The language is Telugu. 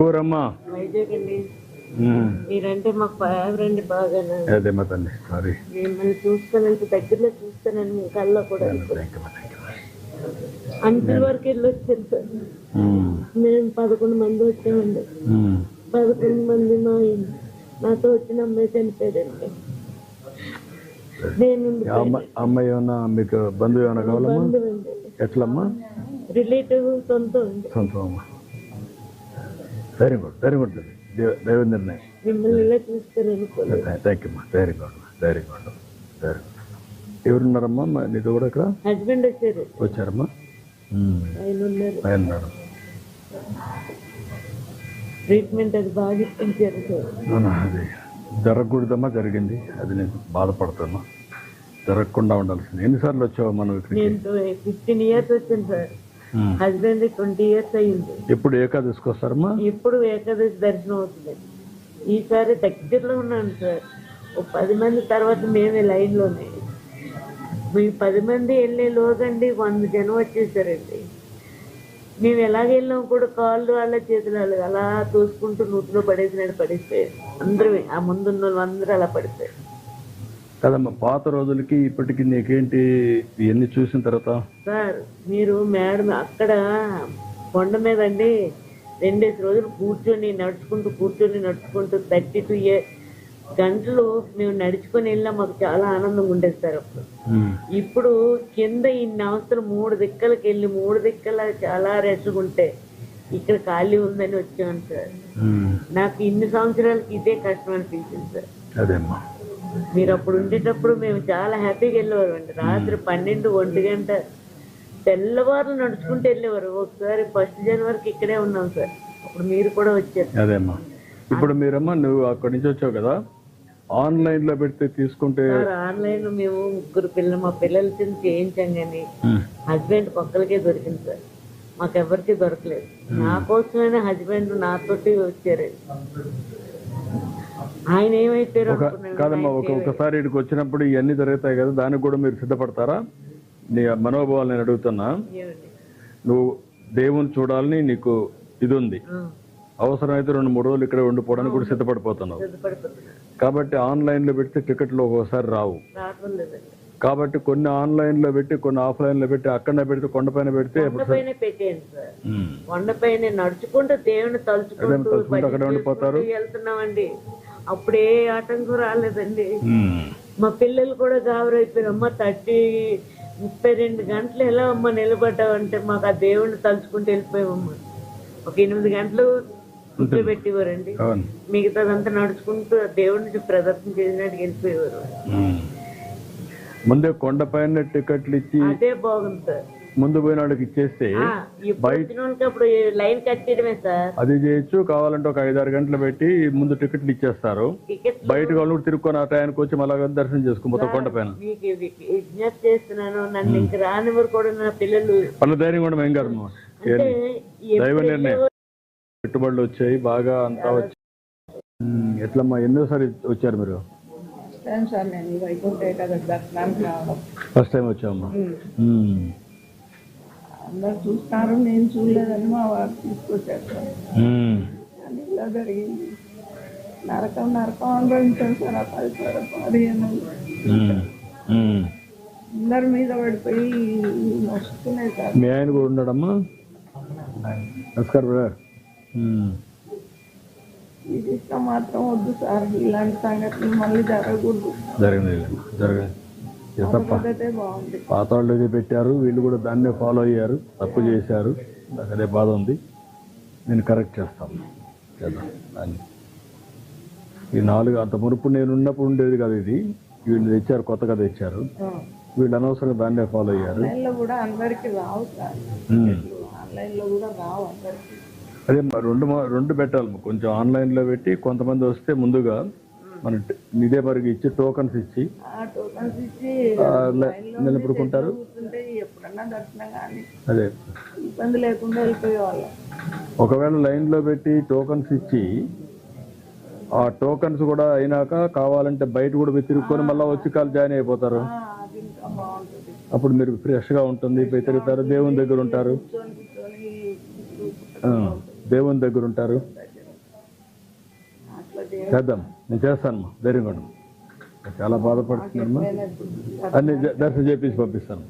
ఊరమ్మా వైజాగ్ అండి ఉమ్. మీరంటే మాకు ఫేవరెంట్ బాగా అదే మా తల్లి సారీ మిమ్మల్ని చూస్తానంటే దగ్గరలో చూస్తానని మీ కళ్ళలో కూడా అంచుల వరకు వెళ్ళి వచ్చాను సార్. మేము పదకొండు మంది వచ్చామండి. పదకొండు మంది మా నాతో వచ్చిన అమ్మాయి చనిపోయాడండి. అమ్మాయి ఏమన్నా మీకు బంధువు ఏమన్నా కావాలమ్మా? ఎట్లమ్మా? రిలేటివ్ సొంతం సొంతం అమ్మా వెరీ గుడ్ వెరీ గుడ్ దైవ నిర్ణయం థ్యాంక్ యూ అమ్మా very good very good very good ఎవరున్నారమ్మా? నీతో కూడా ఇక్కడ హస్బెండ్ వచ్చారు. వచ్చారమ్మా. ఆయన ఉన్నారు ట్రీట్మెంట్ అది బాగా ఇప్పించారు సార్. జరగకూడదమ్మా జరిగింది. అది నేను బాధపడుతున్నా జరగకుండా ఉండాల్సింది. ఎన్నిసార్లు వచ్చావు మనం ఇక్కడికి? ఫిఫ్టీన్ ఇయర్స్ వచ్చాను సార్. హస్బెండ్ ట్వంటీ ఇయర్స్ అయ్యింది. ఎప్పుడు ఏకాదశికి వస్తారమ్మా ఇప్పుడు ఏకాదశి దర్శనం అవుతుంది. ఈసారి దగ్గరలో ఉన్నాను సార్. ఓ పది మంది తర్వాత మేమే లైన్లోనే. మీ పది మంది వెళ్ళే లోగండి వంద జనం వచ్చేసారండి. మేము ఎలాగ వెళ్ళాం కూడా కాళ్ళు వాళ్ళ చేతులు వాళ్ళ అలా తోసుకుంటూ నూతిలో పడేసినట్టు పడిపోయారు అందరూ ఆ ముందున్న అందరూ అలా పడిపోయారు. కదమ్మా పాత రోజులకి ఇప్పటికి నీకేంటి? ఇవన్నీ చూసిన తర్వాత? సార్ మీరు మేడం అక్కడ కొండ మీద అండి రెండేసి రోజులు కూర్చొని నడుచుకుంటూ కూర్చొని నడుచుకుంటూ థర్టీ టూ ఇయర్ గంటలు మేము నడుచుకొని వెళ్ళాం మాకు చాలా ఆనందంగా ఉండేది సార్ అప్పుడు. ఇప్పుడు కింద ఇన్ని అవస్థలు మూడు దిక్కలకి వెళ్ళి మూడు దిక్కల చాలా రెస్ట్గా ఉంటే ఇక్కడ ఖాళీ ఉందని వచ్చాను సార్. నాకు ఇన్ని సంవత్సరాలకి ఇదే కష్టం అనిపించింది సార్. అదేమ్మా. మీరు అప్పుడు ఉండేటప్పుడు మేము చాలా హ్యాపీగా వెళ్ళేవారు అండి. రాత్రి పన్నెండు ఒంటి గంట తెల్లవారులు నడుచుకుంటూ వెళ్ళేవారు. ఒకసారి ఫస్ట్ జనవరికి ఇక్కడే ఉన్నాం సార్. అప్పుడు మీరు కూడా వచ్చారు. అదేమ్మా. ఇప్పుడు మీరమ్మా నువ్వు అక్కడి నుంచి వచ్చావు కదా ఆన్లైన్లో పెడితే తీసుకుంటే ఆన్లైన్ మేము ముగ్గురు పిల్లలు మా పిల్లల చిన్న చేయించాం కానీ. హస్బెండ్ ఒక్కరికే దొరికింది సార్. మాకెవరికి దొరకలేదు. నా కోసమైనా హస్బెండ్ నాతోటి వచ్చారు. ఆయన ఏమైపోయారు అనుకున్నాను కాదమ్మా ఒక ఒకసారి ఇక్కడికి వచ్చినప్పుడు ఇవన్నీ జరుగుతాయి కదా దానికి కూడా మీరు సిద్ధపడతారా? నీ మనోభావాలు నేను అడుగుతున్నా? నువ్వు దేవుని చూడాలని నీకు ఇది ఉంది. అవసరమైతే రెండు మూడు రోజులు ఇక్కడ ఉండిపోవడానికి కూడా సిద్ధపడిపోతున్నావు. కాబట్టి ఆన్లైన్లో పెడితే టికెట్లు ఒక్కోసారి రావు. కాబట్టి కొన్ని ఆన్లైన్లో పెట్టి కొన్ని ఆఫ్లైన్లో పెట్టి అక్కడనే పెడితే కొండపైన పెడితే కొండపైన నడుచుకుంటూ దేవుని తలుచుకుంటూ తలుచుకుంటూ అక్కడే ఉండిపోతారు. వెళ్తున్నామండి. అప్పుడే ఆటంకం రాలేదండి. మా పిల్లలు కూడా గాబరైపోయారు అమ్మ థర్టీ ముప్పై రెండు గంటలు ఎలా అమ్మ నిలబడ్డావంటే మాకు ఆ దేవుడిని తలుచుకుంటూ వెళ్ళిపోయామమ్మా. ఒక ఎనిమిది గంటలు కూర్చోబెట్టేవారండి మిగతాదంతా నడుచుకుంటూ ఆ దేవుడిని ప్రదర్శన చేసినట్టు వెళ్ళిపోయేవారు. ముందే కొండపైన టికెట్లు ఇచ్చి అదే బాగుంది సార్. ముందు పోయిన వాళ్ళకి ఇచ్చేస్తే అప్పుడు లైన్ కట్టేయడమే సార్. అది చేయొచ్చు కావాలంటే ఒక ఐదారు గంటలు పెట్టి ముందు టికెట్లు ఇచ్చేస్తారు. బయట వాళ్ళు కూడా తిరుక్కొని ఆ టయానికి వచ్చి మళ్ళా దర్శనం చేసుకో మొత్తం కొండపైన మీకు ఇది విజ్ఞప్తి చేస్తున్నాను నన్ను ఇంక కూడా నా పిల్లలు. వాళ్ళ ధైర్యం కూడా ఏం కాదు దైవ నిర్ణయం. పెట్టుబడులు వచ్చాయి బాగా అంతా వచ్చి ఎట్లమ్మా ఎన్నోసారి వచ్చారు మీరు? ఫస్ట్ టైం వచ్చామమ్మా. అందరు చూస్తారు నేను చూడలేదని మా వారు తీసుకొచ్చారు ఇలా జరిగింది. నరకం నరకం అనుభవించాను సార్ ఆ పది పదిహేను. అందరి మీద పడిపోయి వస్తున్నాయి సార్. మీ ఆయన కూడా ఉన్నాడమ్మా? నమస్కారం బ్రదర్. ఉమ్. ఇది ఇష్టం మాత్రం వద్దు సార్. ఇలాంటి సంఘటనలు మళ్ళీ జరగకూడదు. బాగుంది. పాత వాళ్ళు పెట్టారు. వీళ్ళు కూడా దాన్నే ఫాలో అయ్యారు. తప్పు చేశారు. నాకు అదే బాధ ఉంది. నేను కరెక్ట్ చేస్తాను. చేద్దాం. దాన్ని ఈ నాలుగు అంత మునుపు నేను ఉన్నప్పుడు ఉండేది కదా ఇది. వీళ్ళు తెచ్చారు కొత్తగా తెచ్చారు. వీళ్ళు అనవసరంగా దాన్నే ఫాలో అయ్యారు. కూడా అందరికి రావు సార్. ఆన్లైన్లో కూడా రావు అందరికి. అదే రెండు రెండు పెట్టాలి కొంచెం ఆన్లైన్లో పెట్టి కొంతమంది వస్తే ముందుగా మన ఇదే మరికి ఇచ్చి టోకన్స్ ఇచ్చి నిలబడుకుంటారు. అదే. ఇబ్బంది లేకుండా వెళ్ళిపోయేవాళ్ళం. ఒకవేళ లైన్లో పెట్టి టోకన్స్ ఇచ్చి ఆ టోకన్స్ కూడా అయినాక కావాలంటే బయట కూడా మీరు తిరుక్కొని మళ్ళీ వచ్చి కాలు జాయిన్ అయిపోతారు. అప్పుడు మీరు ఫ్రెష్గా ఉంటుంది పోయి తిరుగుతారు దేవుని దగ్గర ఉంటారు. దేవుని దగ్గర ఉంటారు? చేద్దాం. నేను చేస్తానమ్మా ధైర్యంగా. చాలా బాధపడుతున్నానమ్మా. అన్ని దర్శనం చేపించి పంపిస్తాను.